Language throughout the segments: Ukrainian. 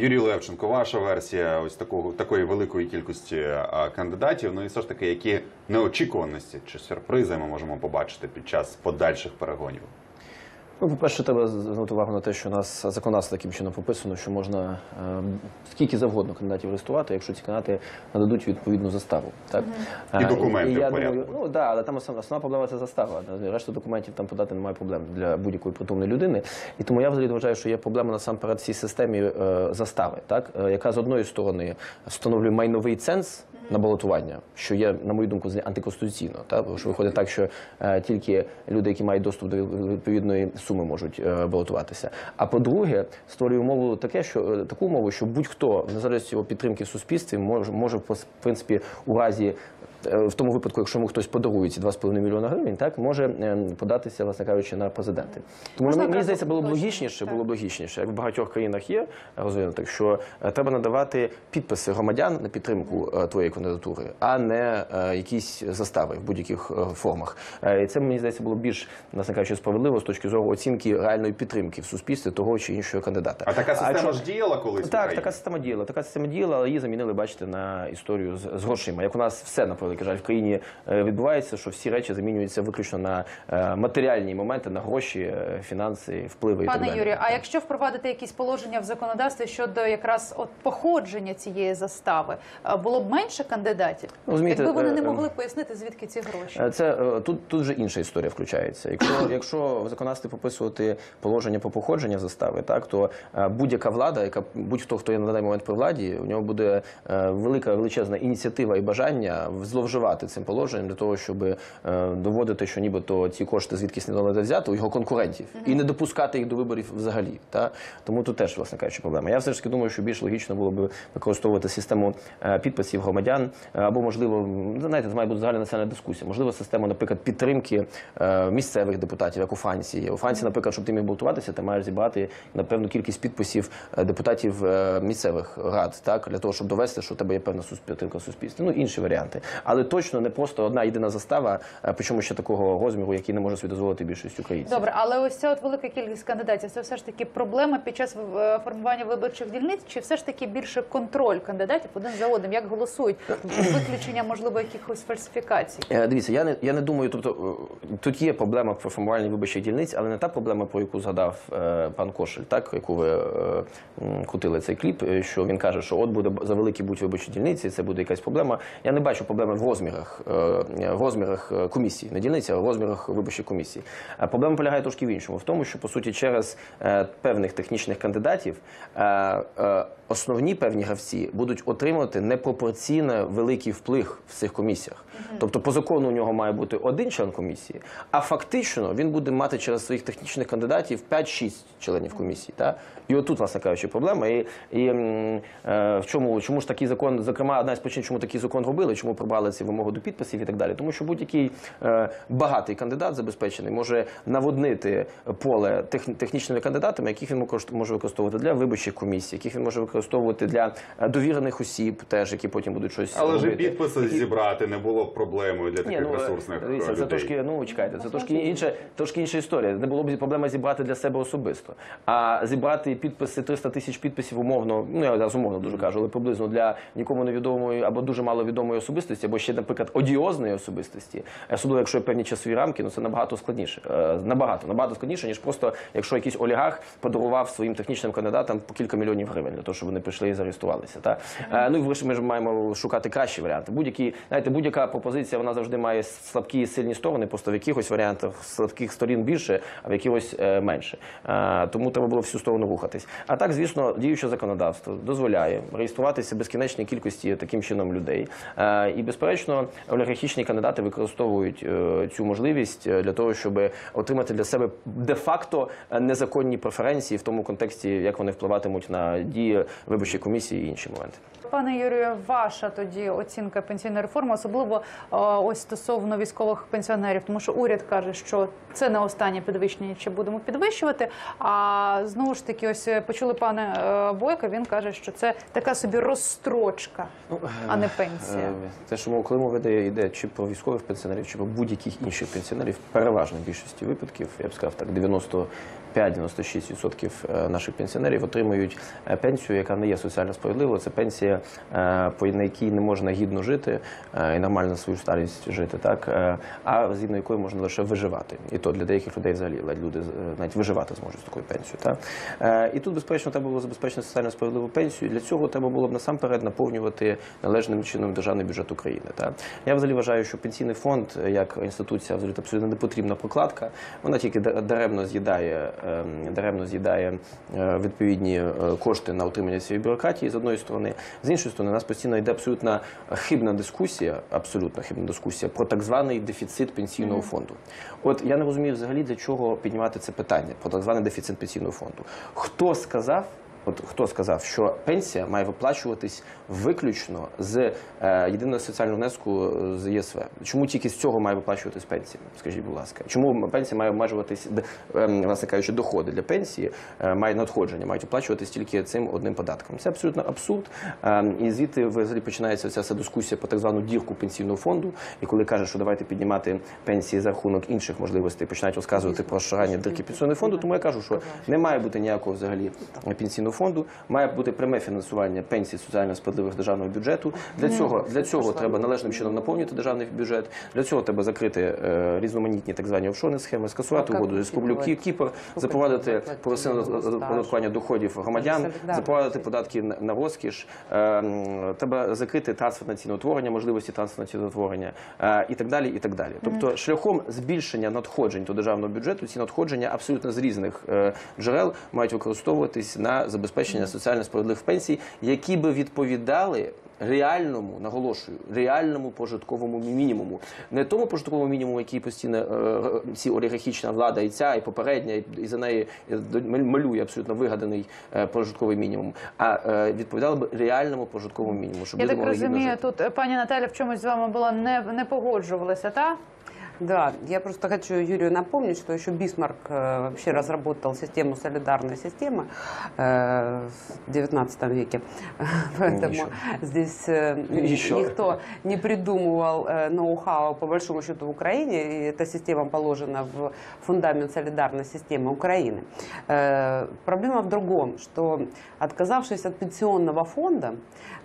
Юрій Левченко, ваша версія ось такого такої великої кількості кандидатів. Ну і все ж таки, які неочікуваності чи сюрпризи ми можемо побачити під час подальших перегонів? Ну, по-перше, треба звернути увагу на те, що у нас законодавство таким чином прописано, що можна е, скільки завгодно кандидатів реєструвати, якщо ці кандидати нададуть відповідну заставу. Так? І Е, документи я в порядку. Думаю, ну да, але там основна, основна проблема це застава. Решта документів там подати немає проблем для будь-якої притомної людини. І тому я взагалі вважаю, що є проблема насамперед в цій системі е, застави, так? е, яка з одної сторони встановлює майновий ценз. На балотування, що є, на мою думку, антиконституційно. Та? Що виходить так, що е, тільки люди, які мають доступ до відповідної суми, можуть е, балотуватися. А по-друге, створює умову таке, що е, таку умову, що будь-хто, в незалежності його підтримки в суспільстві, може, може в принципі у разі. Е, В тому випадку, якщо йому хтось подарує ці 2,5 мільйона гривень, так може е, податися, власне кажучи, на президенти. Тому Можна мені здається, було б логічніше, було б логічніше, як в багатьох країнах є розвинутих, що е, треба надавати підписи громадян на підтримку е, твоєї кандидатури, а не е, якісь застави в будь-яких е, формах. Е, І це мені здається було більш власне кажучи, справедливо з точки зору оцінки реальної підтримки в суспільстві того чи іншого кандидата. А така система якщо- ж діяла колись? так, така система діяла. Така система діяла, але її замінили, бачите, на історію з, з грошима. Як у нас все на превеликий жаль в країні е, відбувається, що всі речі замінюються виключно на е, матеріальні моменти, на гроші, е, фінанси, впливи і так Пане далі. Юрію, а якщо впровадити якісь положення в законодавстві щодо якраз от походження цієї застави, було б менше кандидатів? Ну, розумієте, Якби вони не могли пояснити, звідки ці гроші? Це тут, тут вже інша історія включається. Якщо, якщо в законодавстві прописувати положення про походження застави, так то будь-яка влада, яка будь-хто, хто є на даний момент при владі, у нього буде велика величезна ініціатива і бажання зловживати цим положенням для того, щоб е, доводити, що нібито ці кошти звідкись не дали взяти у його конкурентів і не допускати їх до виборів взагалі. Та тому тут теж власне кажучи проблема. Я все ж таки думаю, що більш логічно було б використовувати систему е, підписів громадян е, або можливо, м, знаєте, це має бути загальна національна дискусія. Можливо, систему, наприклад, підтримки е, місцевих депутатів, як у Франції. У Франції, наприклад, щоб ти міг балотуватися, ти маєш зібрати на певну кількість підписів депутатів місцевих рад, так для того, щоб довести, що у тебе є певна підтримка в суспільстві. Ну інші варіанти, але точно не просто одна єдина застава, е, причому ще такого розміру, який не може собі дозволити більшість українців. Добре, але ось ця от велика кількість кандидатів це все ж таки проблема під час е, формування виборчих дільниць, чи все ж таки більше контроль кандидатів один за одним, як голосують, виключення можливо якихось фальсифікацій? Е, Дивіться, я не я не думаю, тобто тут є проблема про формування виборчих дільниць, але не та проблема, про яку згадав пан Кошель, так яку ви крутили цей кліп, що він каже, що от буде за великі будуть виборчі дільниці, це буде якась проблема. Я не бачу проблеми в розмірах, е, в розмірах е, комісії, не дільниці, а в розмірах виборчих комісій. А проблема полягає трошки в іншому, в тому, що по суті через е, певних технічних кандидатів основні певні гравці будуть отримувати непропорційно великий вплив в цих комісіях. Тобто, по закону у нього має бути один член комісії, а фактично він буде мати через своїх технічних кандидатів 5-6 членів комісії. Та? І отут, власне кажучи, проблема. І, і е, в чому, чому ж такий закон, зокрема, одна з причин, чому такий закон робили, чому прибрали ці вимоги до підписів і так далі. Тому що будь-який е, багатий кандидат забезпечений може наводнити поле тех- технічними кандидатами, яких він може- використовувати для виборчих комісій, яких він може використовувати для е, довірених осіб, теж які потім будуть щось Але ж і підписи зібрати не було б проблемою для таких Ні, ну, ресурсних е, це трошки, ну чекайте, це трошки інша, трошки інша історія. Не було б проблема зібрати для себе особисто. А зібрати підписи 300 тисяч підписів умовно, ну я зараз умовно дуже кажу, але приблизно для нікому невідомої або дуже маловідомої особистості, або ще, наприклад, одіозної особистості, особливо якщо є певні часові рамки, ну це набагато складніше. Е, Набагато, набагато складніше, ніж просто якщо якийсь олігарх подарував своїм технічним кандидатам по кілька мільйонів гривень для того, щоб вони прийшли і зареєструвалися. Та? Е, Ну і вище ми ж маємо шукати кращі варіанти. Будь-які, знаєте, будь-яка пропозиція вона завжди має слабкі і сильні сторони. Просто в якихось варіантах слабких сторін більше, а в якихось е, менше. Тому треба було всю сторону рухатись. А так, звісно, діюче законодавство дозволяє реєструватися безкінечній кількості таким чином людей. І безперечно, олігархічні кандидати використовують е, цю можливість е, для того, щоб отримати для себе де-факто е, незаконні преференції в тому контексті, як вони впливатимуть на дії виборчої комісії і інші моменти. Пане Юрію, ваша тоді оцінка пенсійної реформи, особливо ось стосовно військових пенсіонерів, тому що уряд каже, що це не останнє підвищення, чи будемо підвищувати. А знову ж таки, ось почули пане Бойка. Він каже, що це така собі розстрочка, а не пенсія. Те, що Тому, коли мова йде, чи про військових пенсіонерів, чи про будь-яких інших пенсіонерів, переважно більшості випадків, я б сказав так, 95-96% е, наших пенсіонерів отримують е, пенсію, яка не є соціально справедливою. Це пенсія, е, по якій не можна гідно жити і нормально свою старість жити, так а згідно якої можна лише виживати. І то для деяких людей взагалі люди навіть виживати зможуть з такою пенсією. Так? І тут, безперечно, треба було забезпечити соціально справедливу пенсію. Для цього треба було б насамперед наповнювати належним чином державний бюджет України. Так? Я взагалі вважаю, що пенсійний фонд як інституція абсолютно не потрібна прокладка. Вона тільки да- даремно з'їдає, даремно з'їдає е, відповідні е, кошти на утримання цієї бюрократії з одної сторони. З іншої сторони, у нас постійно йде абсолютно хибна дискусія, абсолютно хибна дискусія про так званий дефіцит пенсійного фонду. От я не розумію взагалі для чого піднімати це питання про так званий дефіцит пенсійного фонду. Хто сказав? От хто сказав, що пенсія має виплачуватись виключно з е, єдиного соціального внеску з ЄСВ? Чому тільки з цього має виплачуватись пенсія? Скажіть, будь ласка, чому пенсія має обмежуватись, ем, власне кажучи, доходи для пенсії, е, мають надходження, мають оплачуватись тільки цим одним податком? Це абсолютно абсурд. Ем, і звідти взагалі починається ця вся дискусія про так звану дірку пенсійного фонду. І коли кажуть, що давайте піднімати пенсії за рахунок інших можливостей, починають розказувати про розширення дірки пенсійного фонду. Тому я кажу, що не має бути ніякого взагалі пенсійного фонду, має бути пряме фінансування пенсій соціально справедливих державного бюджету. Для цього для цього треба належним чином наповнювати державний бюджет. Для цього треба закрити е, різноманітні так звані офшорні схеми, скасувати угоду з відбувається? Кіпр, запровадити прогресивне оподаткування доходів громадян, запровадити податки на розкіш. Е, Треба закрити трансфертне ціноутворення, можливості трансфертного ціноутворення е, і так далі. І так далі. Тобто, шляхом збільшення надходжень до державного бюджету ці надходження абсолютно з різних джерел мають використовуватись на забезпечення соціально справедливих пенсій, які би відповідали. Реальному наголошую, реальному прожитковому мінімуму, не тому прожитковому мінімуму, який постійно е, ці олігархічна влада, і ця, і попередня, і, і за неї малює абсолютно вигаданий е, прожитковий мінімум, а е, відповідали б реальному прожитковому мінімуму, щоб Я так розумію, жити. тут е, пані Наталя в чомусь з вами була не, не погоджувалася, так? Да, я просто хочу Юрию напомнить, что еще Бисмарк э, вообще разработал систему солидарной системы э, в XIX веке. Поэтому Еще. здесь э, Еще. никто не придумывал ноу-хау по большому счету в Украине, и эта система положена в фундамент солидарной системы Украины. Проблема в другом, что отказавшись от пенсионного фонда,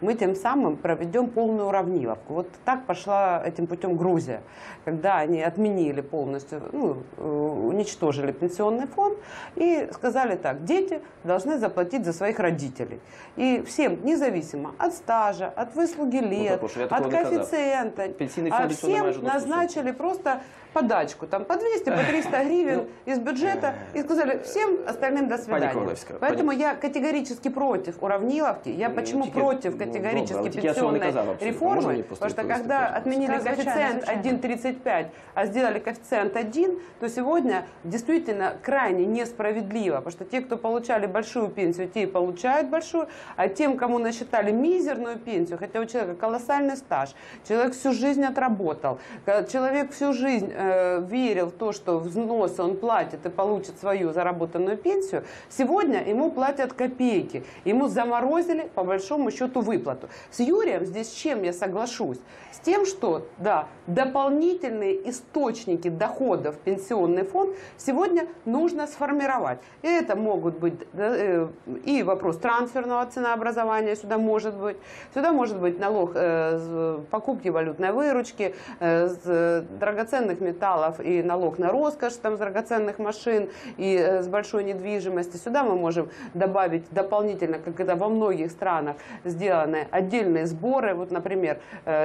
мы тем самым проведем полную уравниловку. Вот так пошла этим путем Грузия, когда они отменили полностью, ну, э, уничтожили пенсионный фонд и сказали так, дети должны заплатить за своих родителей. И всем, независимо от стажа, от выслуги лет, прошу, я от такого не казав. коэффициента, Пенсійний а фонд до цього не має всем жодного стосунку. назначили просто подачку, там по 200, по 300 гривен Ну, из бюджета и сказали всем остальным до свидания. Ковалевская, Поэтому пани- я категорически против уравниловки. Я Ну, почему тільки- против ну, категорически добре, але тільки я цього не пенсионной казав абсолютно. Можна реформы? мені просто Потому что відповісти, когда пожалуйста? отменили Да, звичайно, коэффициент звичайно. 1,35, а сделали коэффициент 1, то сегодня действительно крайне несправедливо, потому что те, кто получали большую пенсию, те и получают большую, а тем, кому насчитали мизерную пенсию, хотя у человека колоссальный стаж, человек всю жизнь отработал, человек всю жизнь э, верил в то, что взносы он платит и получит свою заработанную пенсию, сегодня ему платят копейки, ему заморозили по большому счету выплату. С Юрием здесь чем я соглашусь? С тем, что, да, дополнительные источники доходов в пенсионный фонд сегодня нужно сформировать. И это могут быть э, и вопрос трансферного ценообразования сюда может быть, сюда может быть налог э, покупки валютной выручки, э, с драгоценных металлов и налог на роскошь там, с драгоценных машин и э, с большой недвижимости. Сюда мы можем добавить дополнительно, как это во многих странах сделаны, отдельные сборы. Вот, например,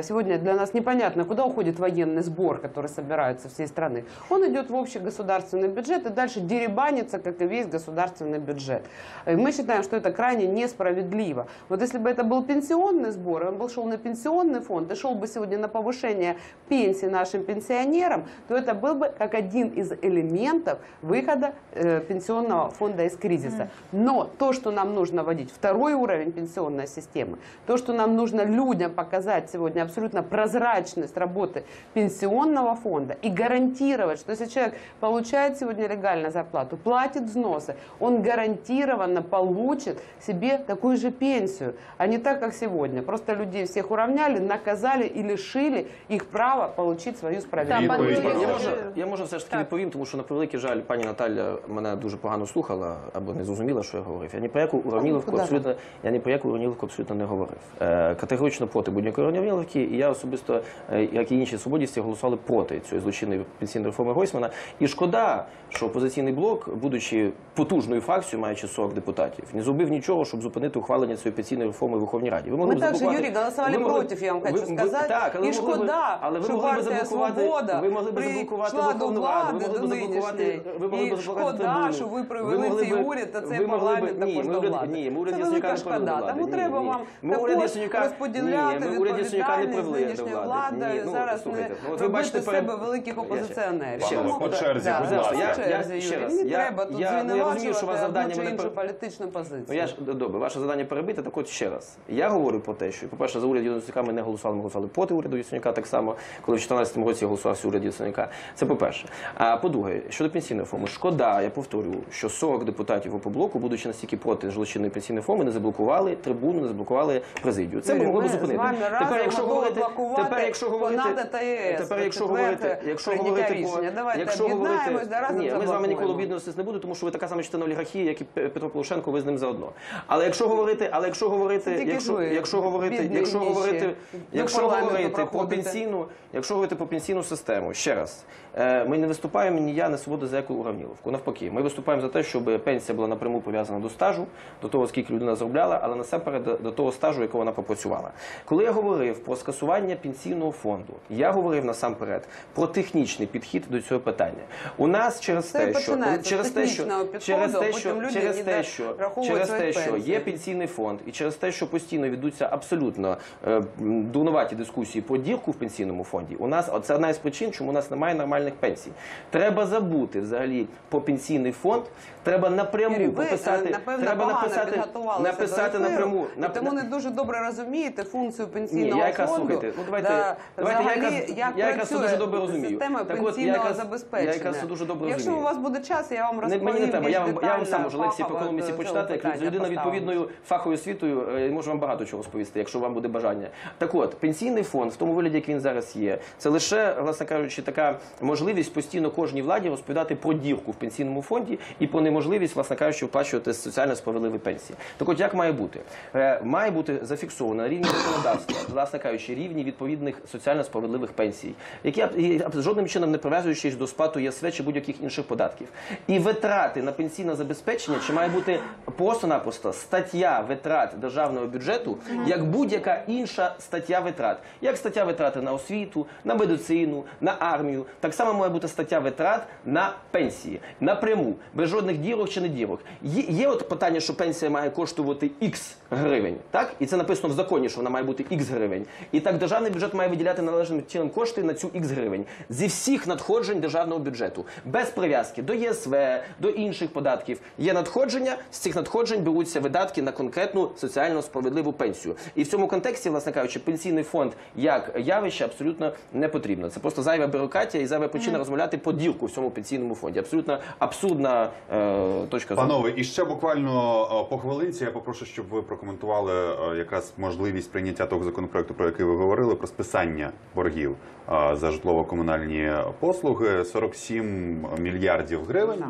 сегодня для нас непонятно, куда уходит военный сбор, который собирается всей страны. Он идет в общий государственный бюджет и дальше деребанится, как и весь государственный бюджет. Э, Мы считаем, что это крайне несправедливо. Вот если бы это был пенсионный сбор, и он был шел на пенсионный фонд и шел бы сегодня на повышение пенсий нашим пенсионерам, то это был бы как один из элементов выхода э, пенсионного фонда из кризиса. Но то, что нам нужно вводить, второй уровень пенсионной системы, то, что нам нужно людям показать сегодня абсолютно прозрачность работы пенсионного фонда, фонда и гарантировать, что если человек получает сегодня легально зарплату, платит взносы, он гарантированно получит себе такую же пенсию, а не так, как сегодня. Просто людей всех уравняли, наказали и лишили их права получить свою справедливость. пан Відповідь, Юрій, будь Я ласка. можу, я можу все ж таки Так. відповім, тому що на превеликий жаль, пані Наталя мене дуже погано слухала або не зрозуміла, що я говорив. Я ні про яку уравніловку куди абсолютно я ні про яку уравніловку абсолютно не говорив. Е, категорично проти будь-якої уравніловки, і я особисто, е, як і інші свободівці, голосували проти цієї злочинної пенсійної реформи Гойсмана. І шкода, що опозиційний блок, будучи потужною фракцією, маючи 40 депутатів, не зробив нічого, щоб зупинити ухвалення цієї пенсійної реформи в Верховній Раді. Ви могли также, заблокувати- Юрий, голосовали ви могли- против, я вам хочу ви- ви- Так, але б- шкода, але ви что могли б заблокувати, «Свобода» ви могли б заблокувати Верховну Раду, ви могли б заблокувати, нинішньої. ви могли б І заблокувати шкода, що ви привели цей уряд, та цей парламент також до влади. Ні, ми уряд Це не привели до шкода. влади. Тому треба вам Ми також розподіляти ми відповідальність нинішньої влади. ну, зараз не ну, робити бачите себе великих опозиціонерів. ще раз. по черзі, будь ласка. Я- я- ще раз, Не я- треба тут я- ну, розумію, що у вас завдання мене іншу політичну позицію. Ну я ж добре, ваше завдання перебити. Так от ще раз. Я говорю про те, що, по-перше, за уряд Яценюка ми не голосували, ми голосували проти уряду Яценюка так само, коли в 2014 році я голосував за уряд Яценюка. Це по-перше. А по-друге, щодо пенсійної реформи, шкода, я повторю, що 40 депутатів ОПОБЛОКу, будучи настільки проти злочинної пенсійної реформи, не заблокували трибуну, не заблокували президію. Це ми могли б зупинити. тепер, якщо говорити, та ЄС. тепер, якщо Четверте говорити, якщо говорити рішення. Давайте якщо об'єднаємось, говорити, да разом ні, ми з вами ніколи об'єднуватися не будемо, тому що ви така сама частина олігархії, як і Петро Порошенко, ви з ним заодно. Але якщо говорити, але якщо говорити, якщо, якщо говорити, якщо говорити, якщо говорити про пенсійну, якщо говорити про пенсійну систему, ще раз, е, ми не виступаємо ні я, ні свобода за яку уравніловку. Навпаки, ми виступаємо за те, щоб пенсія була напряму пов'язана до стажу, до того, скільки людина заробляла, але насамперед до того стажу, якого вона пропрацювала. Коли я говорив про скасування пенсійного фонду, я говорив насамперед про технічний підхід до цього питання. У нас через Це те, що через те, що підходу, через те, що через те, що через те, що є пенсійний фонд, і через те, що постійно ведуться абсолютно е, дурнуваті дискусії про дірку в пенсійному фонді, у нас це одна із причин, чому у нас немає нормальних пенсій. Треба забути взагалі про пенсійний фонд. Треба напряму Юрій, ви, е, напевно, треба написати, написати напряму. і нап- тому не дуже добре розумієте функцію ні, пенсійного я якраз фонду. слухайте. Ну давайте, да, давайте я якраз, як я якраз дуже добре розумію. Система Так от, я якраз, забезпечення. я якраз це дуже добре Якщо розумію. у вас буде час, я вам Не, розповім мені не треба. Я вам, я вам сам можу лекції по економіці почитати, як людина поставлю. відповідною фаховою освітою е, можу вам багато чого розповісти, якщо вам буде бажання. Так от, пенсійний фонд в тому вигляді, як він зараз є, це лише, власне кажучи, така можливість постійно кожній владі розповідати про дірку в пенсійному фонді і про неможливість, власне кажучи, вплачувати соціально справедливі пенсії. Так от як має бути? Е, Має бути зафіксовано на рівні законодавства, власне кажучи, рівні відповідних соціально справедливих пенсій, які і жодним чином не прив'язуючись до сплату ЄСВ чи будь-яких інших податків. І витрати на пенсійне забезпечення, чи має бути просто-напросто стаття витрат державного бюджету, як будь-яка інша стаття витрат, як стаття витрати на освіту, на медицину, на армію. Так само має бути стаття витрат на пенсії напряму, без жодних дірок чи не дірок. Є, є от питання, що пенсія має коштувати X гривень, так і це написано в законі, що вона має бути X гривень. І так державний бюджет має виділяти належним чином кошти на цю X гривень зі всіх надходжень державного бюджету, без прив'язки до ЄСВ, до інших податків. Є надходження, з цих надходжень беруться видатки на конкретну соціально справедливу пенсію. І в цьому контексті, власне кажучи, пенсійний фонд як явище абсолютно не потрібно. Це просто зайва бюрократія і зайва причина розмовляти по дірку в цьому пенсійному фонді. Абсолютно абсурдна е, точка зору. Панове, і ще буквально е, по хвилинці я попрошу, щоб ви прокоментували е, якраз можливість прийняття того законопроекту, про який ви говорили, про списання боргів е, за житлово-комунальні послуги 47 мільярдів гривень.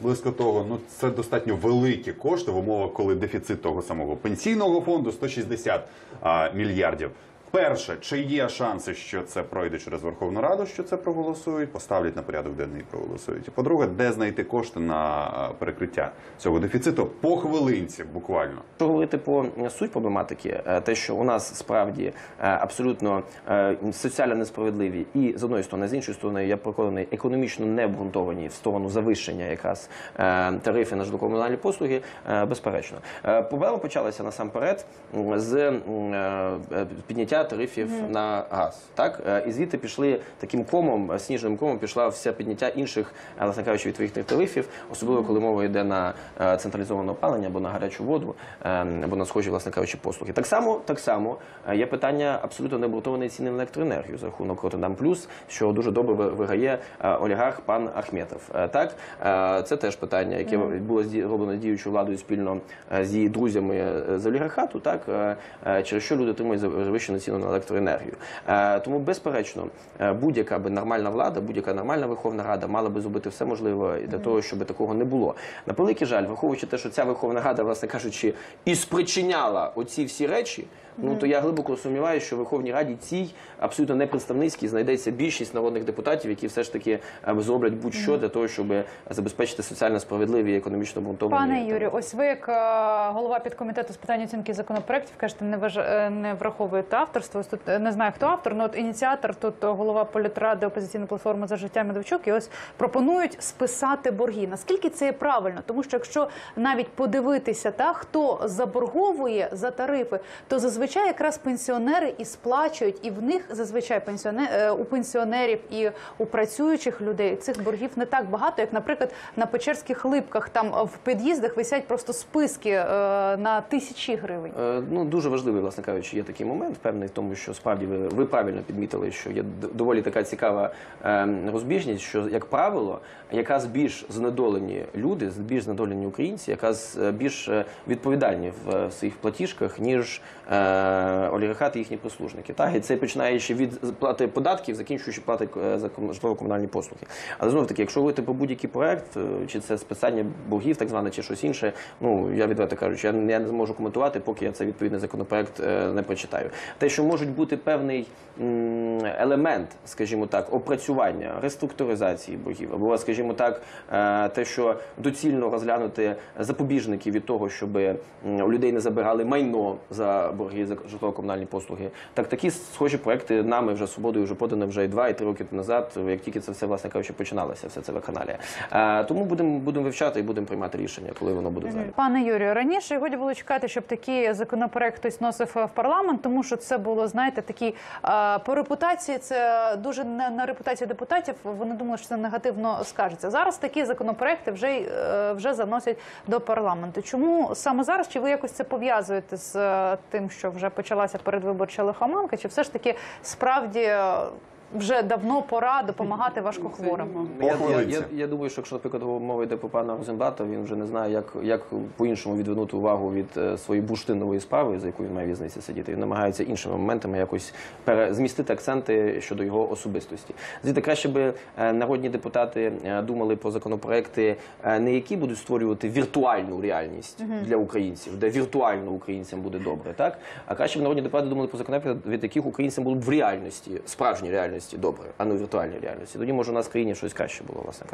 Близько того, ну це достатньо великі кошти в умовах, коли дефіцит того самого пенсійного фонду 160 е, мільярдів. Перше, чи є шанси, що це пройде через Верховну Раду, що це проголосують, поставлять на порядок денний і проголосують. По-друге, де знайти кошти на е, перекриття цього дефіциту по хвилинці, буквально. Якщо говорити про е, суть проблематики, е, те, що у нас справді абсолютно соціально несправедливі, і з одної сторони, з іншої сторони, я переконаний, економічно не обґрунтовані в сторону завищення якраз тарифи на житлово-комунальні послуги, безперечно. Проблема почалася насамперед з підняття підняття тарифів на газ. Так Е, і звідти пішли таким комом, е, сніжним комом пішла вся підняття інших, е, власне кажучи, відповідних тарифів, особливо коли мова йде на централізоване опалення або на гарячу воду, е, або на схожі, власне кажучи, послуги. Так само, так само є питання абсолютно необґрунтованої ціни на електроенергію за рахунок Роттердам Плюс, що дуже добре ви- виграє олігарх пан Ахметов. Так це теж питання, яке було зроблено діючою владою спільно з її друзями з олігархату, так через що люди отримують завищену ціну на електроенергію. Е, Тому, безперечно, е, будь-яка би нормальна влада, будь-яка нормальна Верховна Рада мала би зробити все можливе для того, щоб такого не було. На превеликий жаль, враховуючи те, що ця Верховна Рада, власне кажучи, і спричиняла оці всі речі. Ну то я глибоко сумніваюся, що в Верховній Раді цій абсолютно не представницькій знайдеться більшість народних депутатів, які все ж таки е, зроблять будь-що для того, щоб забезпечити соціально справедливі і економічно обґрунтовані. Пане Юрію, ось ви як голова підкомітету з питань оцінки законопроєктів, кажете, не важ... не враховуєте авторство. Тут е, не знаю, хто автор, але от ініціатор тут е, голова політради опозиційної платформи за життя Медведчук, і ось пропонують списати борги. Наскільки це є правильно? Тому що якщо навіть подивитися, та хто заборговує за тарифи, то зазвичай якраз пенсіонери і сплачують, і в них зазвичай пенсіонер е, у пенсіонерів і у працюючих людей цих боргів не так багато, як, наприклад, на Печерських липках. Там в під'їздах висять просто списки на тисячі гривень. Ну дуже важливий, власне кажучи, є такий момент, певний тому, що справді ви, ви правильно підмітили, що є доволі така цікава е, розбіжність, що як правило, якраз більш знедолені люди, більш знедолені українці, якраз е, більш е, відповідальні в е, своїх платіжках, ніж олігархати їхні прислужники. Так? І це починаючи від плати податків, закінчуючи плати за ком- житлово-комунальні послуги. Але знову таки, якщо говорити про будь-який проект, чи це списання боргів, так зване, чи щось інше, ну я відверто кажучи, я, не- зможу коментувати, поки я цей відповідний законопроект не прочитаю. Те, що можуть бути певний елемент, скажімо так, опрацювання, реструктуризації боргів, або, скажімо так, е, те, що доцільно розглянути запобіжники від того, щоб у людей не забирали майно за борги за житлово-комунальні послуги. Так такі схожі проекти нами вже свободою вже подані вже і два, і три роки назад, як тільки це все власне кажучи починалося, все це вакханалія. Е, Тому будемо будемо вивчати і будемо приймати рішення, коли воно буде в залі. Пане Юрію, раніше годі було чекати, щоб такий законопроект хтось носив в парламент, тому що це було, знаєте, такі по репутації. Це дуже не на репутацію депутатів. Вони думали, що це негативно скажеться. Зараз такі законопроекти вже е, вже заносять до парламенту. Чому саме зараз? Чи ви якось це пов'язуєте з е, тим, що вже почалася передвиборча лихоманка? Чи все ж таки справді е, вже давно пора допомагати важкохворим? Я, я, я, я думаю, що якщо, наприклад, мова йде про пана Розенблата, він вже не знає, як, як по-іншому відвернути увагу від е, своєї бурштинової справи, за яку він має в'язниці сидіти. Він намагається іншими моментами якось пере, змістити акценти щодо його особистості. Звідти краще би е, народні депутати е, думали про законопроекти, е, не які будуть створювати віртуальну реальність для українців, де віртуально українцям буде добре, так? А краще б народні депутати думали про законопроекти, від яких українцям будуть в реальності, справжній реальності добре, а не у віртуальній реальності. Тоді може у нас в країні щось краще було, власне.